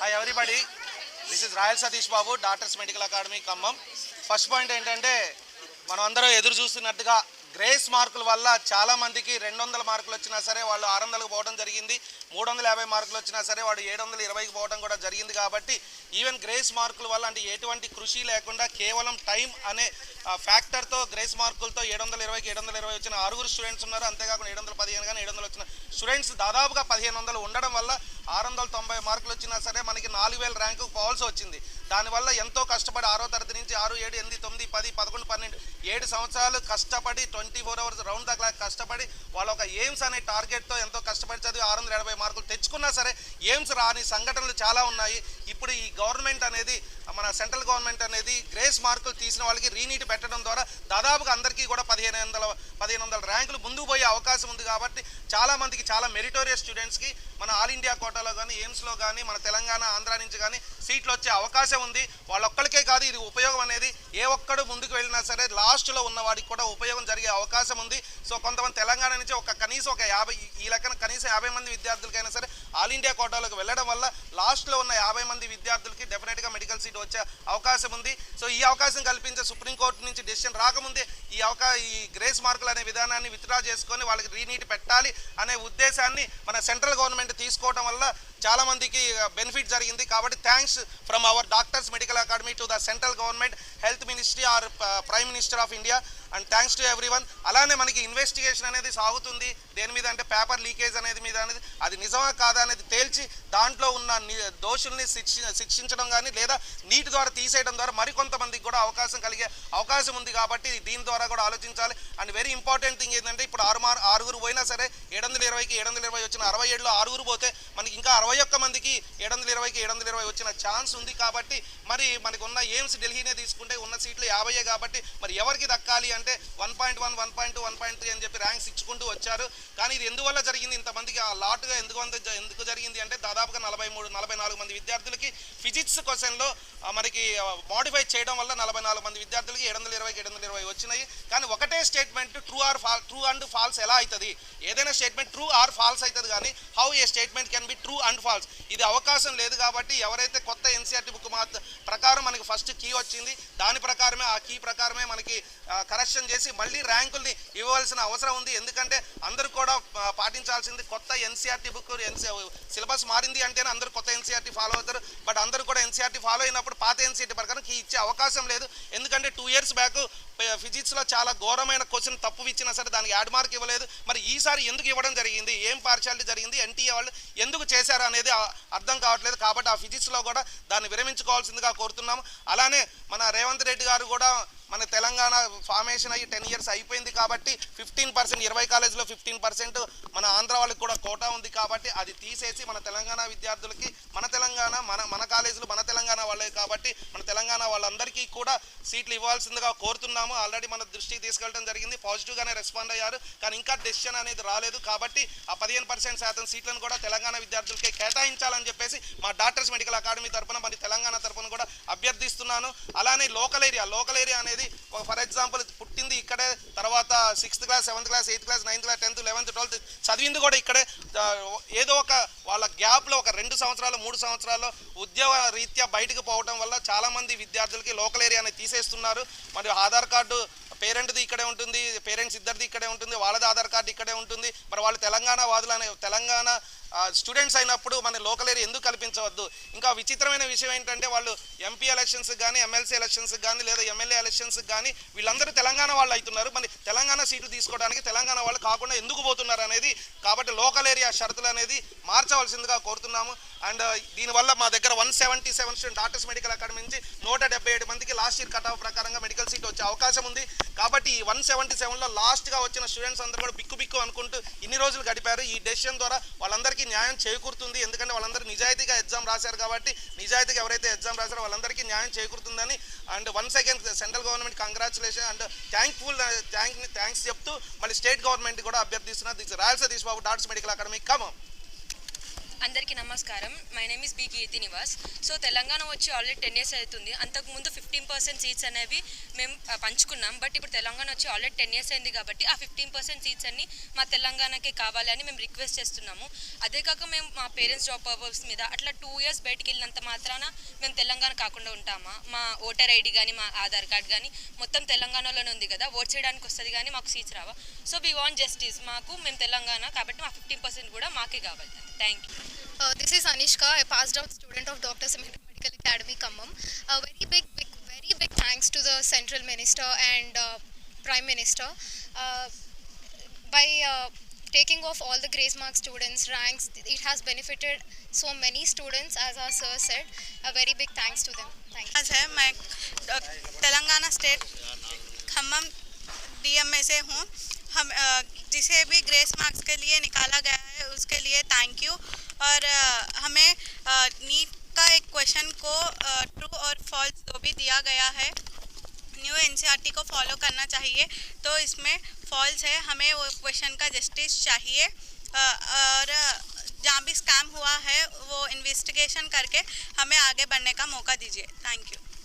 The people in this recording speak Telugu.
Hi everybody this is Royal Satish Babu doctors medical academy Khammam first point ఏంటంటే మనం అందరం ఎదురు చూస్తున్నట్టుగా గ్రేస్ మార్కుల వల్ల చాలా మందికి రెండు వందల మార్కులు వచ్చినా సరే వాళ్ళు ఆరు వందలకు పోవడం జరిగింది మూడు వందల యాభై మార్కులు వచ్చినా సరే వాడు ఏడు వందల ఇరవైకి పోవడం కూడా జరిగింది కాబట్టి ఈవెన్ గ్రేస్ మార్కుల వల్ల అంటే ఎటువంటి కృషి లేకుండా కేవలం టైం అనే ఫ్యాక్టర్తో గ్రేస్ మార్కులతో ఏడు వందల ఇరవైకి ఏడు వందల ఇరవై వచ్చిన ఆరుగురు స్టూడెంట్స్ ఉన్నారు. అంతేకాకుండా ఏడు వందల పదిహేను కానీ ఏడు వందలు వచ్చిన స్టూడెంట్స్ దాదాపుగా పదిహేను వందలు ఉండడం వల్ల ఆరు వందల తొంభై మార్కులు వచ్చినా సరే మనకి నాలుగు వేల ర్యాంకు పోవాల్సి వచ్చింది. దానివల్ల ఎంతో కష్టపడి ఆరో తరగతి నుంచి ఆరు ఏడు ఎనిమిది తొమ్మిది పది పదకొండు పన్నెండు ఏడు సంవత్సరాలు కష్టపడి twenty four hours round the clock కష్టపడి వాళ్ళ ఒక ఎయిమ్స్ అనే టార్గెట్తో ఎంతో కష్టపడి చదివి ఆరు వందల ఎనభై మార్కులు తెచ్చుకున్నా సరే ఎయిమ్స్ రాని సంఘటనలు చాలా ఉన్నాయి. ఇప్పుడు ఈ గవర్నమెంట్ అనేది మన సెంట్రల్ గవర్నమెంట్ అనేది గ్రేస్ మార్కులు తీసిన వాళ్ళకి రీనీట్ పెట్టడం ద్వారా దాదాపుగా అందరికీ కూడా పదిహేను వందల పదిహేను వందల ర్యాంకులు ముందుకు పోయే అవకాశం ఉంది కాబట్టి చాలా మందికి చాలా మెరిటోరియస్ స్టూడెంట్స్కి మన ఆల్ ఇండియా కోటాలో కానీ ఎయిమ్స్లో కానీ మన తెలంగాణ ఆంధ్ర నుంచి కానీ సీట్లు వచ్చే అవకాశం ఉంది. వాళ్ళొక్కడికే కాదు ఇది ఉపయోగం అనేది ఏ ఒక్కడు ముందుకు వెళ్ళినా సరే లాస్ట్లో ఉన్న వాడికి కూడా ఉపయోగం జరిగే అవకాశం ఉంది. సో కొంతమంది తెలంగాణ నుంచి ఒక కనీసం ఒక యాభై ఈ లెక్కన కనీసం యాభై మంది విద్యార్థులకైనా సరే ఆల్ ఇండియా కోటాలోకి వెళ్ళడం వల్ల లాస్ట్లో ఉన్న యాభై మంది విద్యార్థులకి డెఫినెట్గా మెడికల్ సీట్ వచ్చే అవకాశం ఉంది. సో ఈ అవకాశం కల్పించే సుప్రీంకోర్టు నుంచి డెసిషన్ రాకముందే ఈ అవకా ఈ గ్రేస్ మార్కులు అనే విధానాన్ని విత్డ్రా చేసుకొని వాళ్ళకి రీనీట్ పెట్టాలి అనే ఉద్దేశాన్ని మన సెంట్రల్ గవర్నమెంట్ తీసుకోవడం వల్ల చాలా మందికి బెనిఫిట్ జరిగింది. కాబట్టి thanks from our doctors medical academy to the central government health ministry or prime minister of India and thanks to every one అలానే మనకి ఇన్వెస్టిగేషన్ అనేది సాగుతుంది. దేని మీద అంటే పేపర్ లీకేజ్ అనేది మీద అనేది. అది నిజమా కాదా అనేది తేల్చి దాంట్లో ఉన్న దోషుల్ని శిక్షించడం కానీ లేదా నీటి ద్వారా తీసేయడం ద్వారా మరికొంతమందికి కూడా అవకాశం కలిగే అవకాశం ఉంది కాబట్టి దీని ద్వారా కూడా ఆలోచించాలి. అండ్ వెరీ ఇంపార్టెంట్ థింగ్ ఏంటంటే ఇప్పుడు ఆరు ఆరుగురు పోయినా సరే ఏడు వందల ఇరవైకి ఏడు వందల ఇరవై వచ్చిన అరవై ఏడులో ఆరుగురు పోతే మనకి ఇంకా అరవై ఒక్క మందికి ఏడు వందల ఇరవైకి ఏడు వందల ఇరవై వచ్చిన ఛాన్స్ ఉంది కాబట్టి మరి మనకు ఉన్న ఎయిమ్స్ ఢిల్లీనే తీసుకుంటే ఉన్న సీట్లు యాభైయే కాబట్టి మరి ఎవరికి దక్కాలి అంటే one point one one point two one point three అని చెప్పి ర్యాంక్స్ ఇచ్చుకుంటూ వచ్చారు. కానీ ఇది ఎందువల్ల జరిగింది? ఇంతమందికి ఆ లాట్గా ఎందుకు జ- ఎందుకు జరిగింది అంటే దాదాపుగా నలభై మూడు నలభై నాలుగు మంది విద్యార్థులకి ఫిజిక్స్ క్వశ్చన్లో మనకి మోడిఫై చేయడం వల్ల నలభై నాలుగు మంది విద్యార్థులకి ఏడు వందల ఇరవైకి ఏడు వందల ఇరవై వచ్చినాయి. కానీ ఒకటే statement true or false true and false ఎలా అవుతుంది ఏదైనా స్టేట్మెంట్ ట్రూ ఆర్ ఫాల్స్ అవుతుంది కానీ how a statement can be true and false ఇది అవకాశం లేదు కాబట్టి ఎవరైతే కొత్త ఎన్సీఆర్టీ బుక్ మా ప్రకారం మనకి ఫస్ట్ కీ వచ్చింది. దాని ప్రకారమే ఆ కీ ప్రకారమే మనకి కరెక్షన్ చేసి మళ్ళీ ర్యాంకుల్ని ఇవ్వవలసిన అవసరం ఉంది. ఎందుకంటే అందరూ కూడా పాటించాల్సింది కొత్త ఎన్సీఆర్టీ బుక్ ఎన్సీ సిలబస్ మారింది అంటేనే అందరూ కొత్త ఎన్సీఆర్టీ ఫాలో అవుతారు. బట్ అందరూ కూడా ఎన్సీఆర్టీ ఫాలో అయినప్పుడు పాత ఎన్సీఆర్టీ ప్రకారం కీ ఇచ్చే అవకాశం లేదు. ఎందుకంటే టూ ఇయర్స్ బ్యాక్ ఫిజిక్స్లో చాలా ఘోరమైన క్వశ్చన్ తప్పు ఇచ్చినా సరే దానికి యాడ్ మార్క్ ఇవ్వలేదు. మరి ఈసారి ఎందుకు ఇవ్వడం జరిగింది? ఏం పార్షాలిటీ జరిగింది? ఎన్టీఏ వాళ్ళు ఎందుకు చేశారు అనేది అర్థం కావట్లేదు కాబట్టి ఆ ఫిజిక్స్లో కూడా దాన్ని విరమించుకోవాల్సిందిగా కోరుతున్నాము. అలానే మన రేవంత్ రెడ్డి గారు కూడా మన తెలంగాణ ఫార్మేషన్ అయ్యి టెన్ ఇయర్స్ అయిపోయింది కాబట్టి ఫిఫ్టీన్ పర్సెంట్ ఇరవై కాలేజీలో ఫిఫ్టీన్ పర్సెంట్ మన ఆంధ్ర వాళ్ళకి కూడా కోటా ఉంది కాబట్టి అది తీసేసి మన తెలంగాణ విద్యార్థులకి మన తెలంగాణ మన మన కాలేజీలు మన తెలంగాణ వాళ్ళే కాబట్టి మన తెలంగాణ వాళ్ళందరికీ కూడా సీట్లు ఇవ్వాల్సిందిగా కోరుతున్నాము. ఆల్రెడీ మన దృష్టికి తీసుకెళ్ళడం జరిగింది. పాజిటివ్గానే రెస్పాండ్ అయ్యారు. కానీ ఇంకా డెసిషన్ అనేది రాలేదు కాబట్టి ఆ పదిహేను పర్సెంట్ శాతం సీట్లను కూడా తెలంగాణ విద్యార్థులకే కేటాయించాలని చెప్పేసి మా డాక్టర్స్ మెడికల్ అకాడమీ తరపున మరి తెలంగాణ తరపున కూడా అభ్యర్థిస్తున్నాను. అలానే లోకల్ ఏరియా లోకల్ ఏరియా అనేది ఫర్ ఎగ్జాంపుల్ పుట్టింది ఇక్కడే తర్వాత sixth class seventh class eighth class ninth class tenth eleventh twelfth చదివింది కూడా ఇక్కడే. ఏదో ఒక వాళ్ళ గ్యాప్లో ఒక రెండు సంవత్సరాలు మూడు సంవత్సరాలు ఉద్యోగ రీత్యా బయటకు పోవడం వల్ల చాలామంది విద్యార్థులకి లోకల్ ఏరియాని తీసేస్తున్నారు. మరియు ఆధార్ కార్డు పేరెంట్ది ఇక్కడే ఉంటుంది పేరెంట్స్ ఇద్దరిది ఇక్కడే ఉంటుంది వాళ్ళది ఆధార్ కార్డు ఇక్కడే ఉంటుంది. మరి వాళ్ళు తెలంగాణ వాదులు అనే తెలంగాణ స్టూడెంట్స్ అయినప్పుడు మన లోకల్ ఏరియా ఎందుకు కల్పించవద్దు? ఇంకా విచిత్రమైన విషయం ఏంటంటే వాళ్ళు ఎంపీ ఎలక్షన్స్ కానీ ఎమ్మెల్సీ ఎలక్షన్స్ కానీ లేదా ఎమ్మెల్యే ఎలక్షన్స్ కానీ వీళ్ళందరూ తెలంగాణ వాళ్ళు అవుతున్నారు. మరి తెలంగాణ సీటు తీసుకోవడానికి తెలంగాణ వాళ్ళు కాకుండా ఎందుకు పోతున్నారు అనేది కాబట్టి లోకల్ ఏరియా షరతులు అనేది మార్చవలసిందిగా కోరుతున్నాము. అండ్ దీనివల్ల మా దగ్గర one seventy seven student doctors medical academy నుంచి నూట డెబ్బై ఏడు మందికి లాస్ట్ ఇయర్ కట్ ఆఫ్ ప్రకారంగా మెడికల్ సీట్ వచ్చే అవకాశం ఉంది. కాబట్టి ఈ వన్ సెవెంటీ సెవెన్లో లాస్ట్గా వచ్చిన స్టూడెంట్స్ అందరూ కూడా బిక్కు బిక్కు అనుకుంటూ ఇన్ని రోజులు గడిపారు. ఈ డెసిషన్ ద్వారా వాళ్ళందరికీ న్యాయం చేకూరుతుంది. ఎందుకంటే వాళ్ళందరూ నిజాయితీగా ఎగ్జామ్ రాశారు కాబట్టి నిజాయితీగా ఎవరైతే ఎగ్జామ్ రాశారో వాళ్ళందరికీ న్యాయం చేకూరుతుందని. And once again central government congratulation and thankful thank thanks చెప్తూ మళ్ళీ స్టేట్ గవర్నమెంట్ కూడా అభ్యర్థిస్తున్నారు. This Rayalaseema Babu doctors medical academy. Khammam అందరికీ నమస్కారం. My name is B Keerthi Nivas so Telangana వచ్చి ఆల్రెడీ టెన్ ఇయర్స్ అవుతుంది. అంతకుముందు ఫిఫ్టీన్ పర్సెంట్ సీట్స్ అనేవి మేము పంచుకున్నాం. బట్ ఇప్పుడు తెలంగాణ వచ్చి ఆల్రెడీ టెన్ ఇయర్స్ అయింది కాబట్టి ఆ ఫిఫ్టీన్ పర్సెంట్ సీట్స్ అన్ని మా తెలంగాణకే కావాలని మేము రిక్వెస్ట్ చేస్తున్నాము. అదే కాక మేము మా పేరెంట్స్ జాబ్ పర్పస్ మీద అట్లా టూ ఇయర్స్ బయటికి వెళ్ళినంత మాత్రాన మేము తెలంగాణ కాకుండా ఉంటామా? మా ఓటర్ ఐడి కానీ మా ఆధార్ కార్డ్ కానీ మొత్తం తెలంగాణలోనే ఉంది కదా. ఓట్ చేయడానికి వస్తుంది కానీ మాకు సీట్స్ రావా. సో వీ వాంట్ జస్టిస్ మాకు మేము తెలంగాణ కాబట్టి మా ఫిఫ్టీన్ పర్సెంట్ కూడా మాకే కావాలి. Thank you Uh, this is Anishka, a passed out student of Dr. Samit Medical Academy, Kammam. A very big, big, very big thanks to the Central Minister and uh, Prime Minister. Uh, by uh, taking off all the grace mark students ranks, it has benefited so many students, as our sir said. A very big thanks to them. Thank you. आज है मैं अ, तेलंगाना स्टेट खम्मम डीएमए से हूँ हम अ, जिसे भी ग्रेस मार्क्स के लिए निकाला गया है उसके लिए थैंक यू और हमें नीट का एक क्वेश्चन को ट्रू और फॉल्स दो भी दिया गया है न्यू एनसीईआरटी को फॉलो करना चाहिए। तो इसमें फॉल्स है, हमें वो क्वेश्चन का जस्टिस चाहिए। और, जहाँ भी स्कैम हुआ है, वो इन्वेस्टिगेशन करके हमें आगे बढ़ने का मौका दीजिए। Thank you